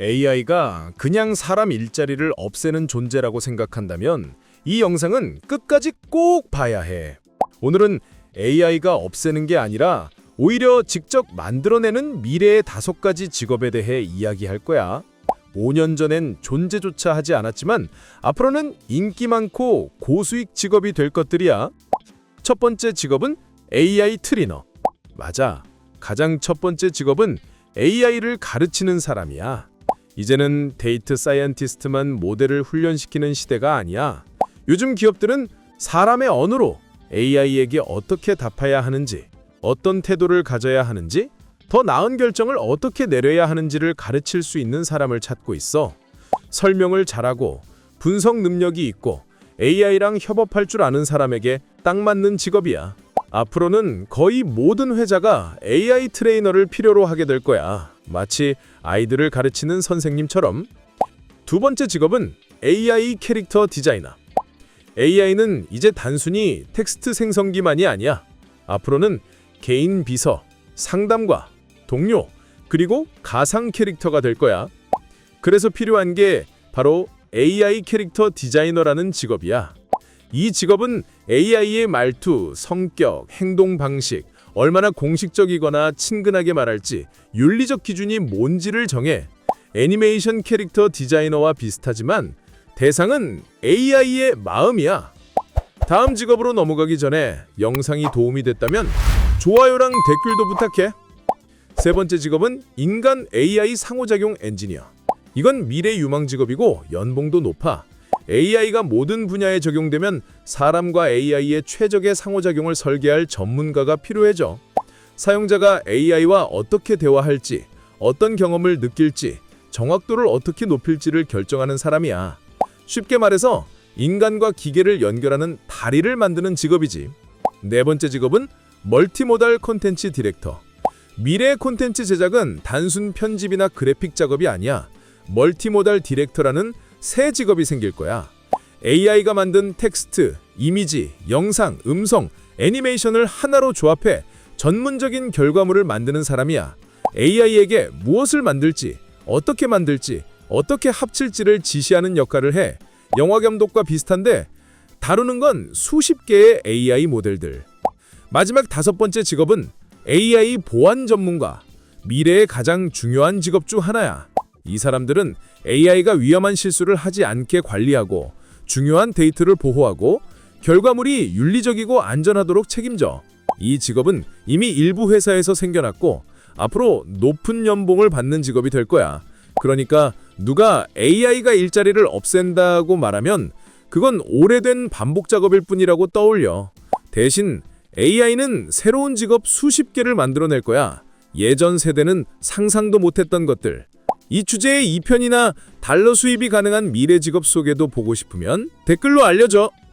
AI가 그냥 사람 일자리를 없애는 존재라고 생각한다면 이 영상은 끝까지 꼭 봐야 해. 오늘은 AI가 없애는 게 아니라 오히려 직접 만들어내는 미래의 다섯 가지 직업에 대해 이야기할 거야. 5년 전엔 존재조차 하지 않았지만 앞으로는 인기 많고 고수익 직업이 될 것들이야. 첫 번째 직업은 AI 트리너. 맞아. 가장 첫 번째 직업은 AI를 가르치는 사람이야. 이제는 데이터 사이언티스트만 모델을 훈련시키는 시대가 아니야. 요즘 기업들은 사람의 언어로 AI에게 어떻게 답해야 하는지, 어떤 태도를 가져야 하는지, 더 나은 결정을 어떻게 내려야 하는지를 가르칠 수 있는 사람을 찾고 있어. 설명을 잘하고 분석 능력이 있고 AI랑 협업할 줄 아는 사람에게 딱 맞는 직업이야. 앞으로는 거의 모든 회사가 AI 트레이너를 필요로 하게 될 거야. 마치 아이들을 가르치는 선생님처럼. 두 번째 직업은 AI 캐릭터 디자이너. AI는 이제 단순히 텍스트 생성기만이 아니야. 앞으로는 개인 비서, 상담가, 동료, 그리고 가상 캐릭터가 될 거야. 그래서 필요한 게 바로 AI 캐릭터 디자이너라는 직업이야. 이 직업은 AI의 말투, 성격, 행동 방식, 얼마나 공식적이거나 친근하게 말할지 윤리적 기준이 뭔지를 정해 애니메이션 캐릭터 디자이너와 비슷하지만 대상은 AI의 마음이야. 다음 직업으로 넘어가기 전에 영상이 도움이 됐다면 좋아요랑 댓글도 부탁해. 세 번째 직업은 인간 AI 상호작용 엔지니어. 이건 미래 유망 직업이고 연봉도 높아. AI가 모든 분야에 적용되면 사람과 AI의 최적의 상호작용을 설계할 전문가가 필요해져. 사용자가 AI와 어떻게 대화할지, 어떤 경험을 느낄지, 정확도를 어떻게 높일지를 결정하는 사람이야. 쉽게 말해서 인간과 기계를 연결하는 다리를 만드는 직업이지. 네 번째 직업은 멀티모달 콘텐츠 디렉터. 미래 콘텐츠 제작은 단순 편집이나 그래픽 작업이 아니야. 멀티모달 디렉터라는 새 직업이 생길 거야. AI가 만든 텍스트, 이미지, 영상, 음성, 애니메이션을 하나로 조합해 전문적인 결과물을 만드는 사람이야. AI에게 무엇을 만들지, 어떻게 만들지, 어떻게 합칠지를 지시하는 역할을 해. 영화 감독과 비슷한데 다루는 건 수십 개의 AI 모델들. 마지막 다섯 번째 직업은 AI 보안 전문가. 미래의 가장 중요한 직업 중 하나야. 이 사람들은 AI가 위험한 실수를 하지 않게 관리하고 중요한 데이터를 보호하고 결과물이 윤리적이고 안전하도록 책임져. 이 직업은 이미 일부 회사에서 생겨났고 앞으로 높은 연봉을 받는 직업이 될 거야. 그러니까 누가 AI가 일자리를 없앤다고 말하면 그건 오래된 반복 작업일 뿐이라고 떠올려. 대신 AI는 새로운 직업 수십 개를 만들어낼 거야. 예전 세대는 상상도 못했던 것들. 이 주제의 2편이나 달러 수입이 가능한 미래 직업 소개도 보고 싶으면 댓글로 알려줘.